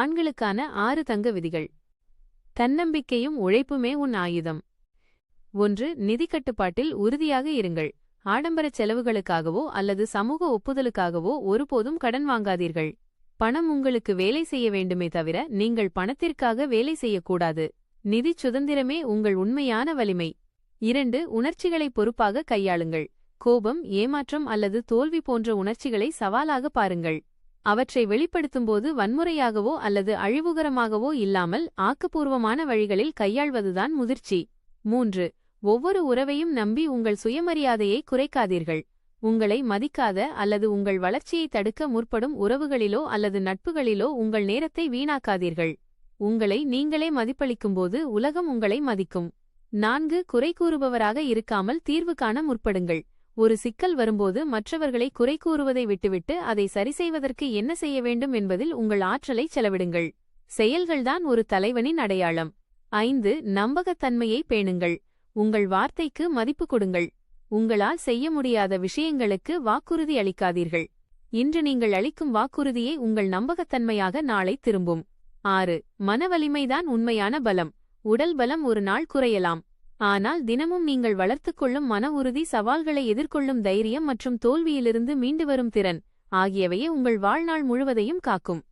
ஆண்களுக்கான ஆறு தங்க விதிகள். தன்னம்பிக்கையும் உழைப்புமே உன் ஆயுதம். ஒன்று நிதி கட்டுப்பாட்டில் உறுதியாக இருங்கள். ஆடம்பரச் செலவுகளுக்காகவோ அல்லது சமூக ஒப்புதலுக்காகவோ ஒருபோதும் கடன் வாங்காதீர்கள். பணம் உங்களுக்கு வேலை செய்ய வேண்டுமே தவிர நீங்கள் பணத்திற்காக வேலை செய்யக்கூடாது. நிதிச் சுதந்திரமே உங்கள் உண்மையான வலிமை. இரண்டு உணர்ச்சிகளை பொறுப்பாக கையாளுங்கள். கோபம் ஏமாற்றம் அல்லது தோல்வி போன்ற உணர்ச்சிகளை சவாலாக பாருங்கள். அவற்றை வெளிப்படுத்தும்போது வன்முறையாகவோ அல்லது அழிவுகரமாகவோ இல்லாமல் ஆக்கப்பூர்வமான வழிகளில் கையாள்வதுதான் முதிர்ச்சி. மூன்று. ஒவ்வொரு உறவையும் நம்பி உங்கள் சுயமரியாதையை குறைக்காதீர்கள். உங்களை மதிக்காத அல்லது உங்கள் வளர்ச்சியை தடுக்க முற்படும் உறவுகளிலோ அல்லது நட்புகளிலோ உங்கள் நேரத்தை வீணாக்காதீர்கள். உங்களை நீங்களே மதிப்பளிக்கும்போது உலகம் உங்களை மதிக்கும். நான்கு. குறை கூறுபவராக இருக்காமல் தீர்வு காண முற்படுங்கள். ஒரு சிக்கல் வரும்போது மற்றவர்களை குறை கூறுவதை விட்டுவிட்டு அதை சரிசெய்வதற்கு என்ன செய்ய வேண்டும் என்பதில் உங்கள் ஆற்றலை செலவிடுங்கள். செயல்கள்தான் ஒரு தலைவனின் அடையாளம். ஐந்து நம்பகத்தன்மையை பேணுங்கள். உங்கள் வார்த்தைக்கு மதிப்பு கொடுங்கள். உங்களால் செய்ய முடியாத விஷயங்களுக்கு வாக்குறுதி அளிக்காதீர்கள். இன்று நீங்கள் அளிக்கும் வாக்குறுதியை உங்கள் நம்பகத்தன்மையாக நாளை திரும்பும். ஆறு மனவலிமைதான் உண்மையான பலம். உடல் பலம் ஒரு நாள் குறையலாம். ஆனால் தினமும் நீங்கள் வளர்த்துக் கொள்ளும் மன உறுதி சவால்களை எதிர்கொள்ளும் தைரியம் மற்றும் தோல்வியிலிருந்து மீண்டு வரும் திறன் ஆகியவையே உங்கள் வாழ்நாள் முழுவதையும் காக்கும்.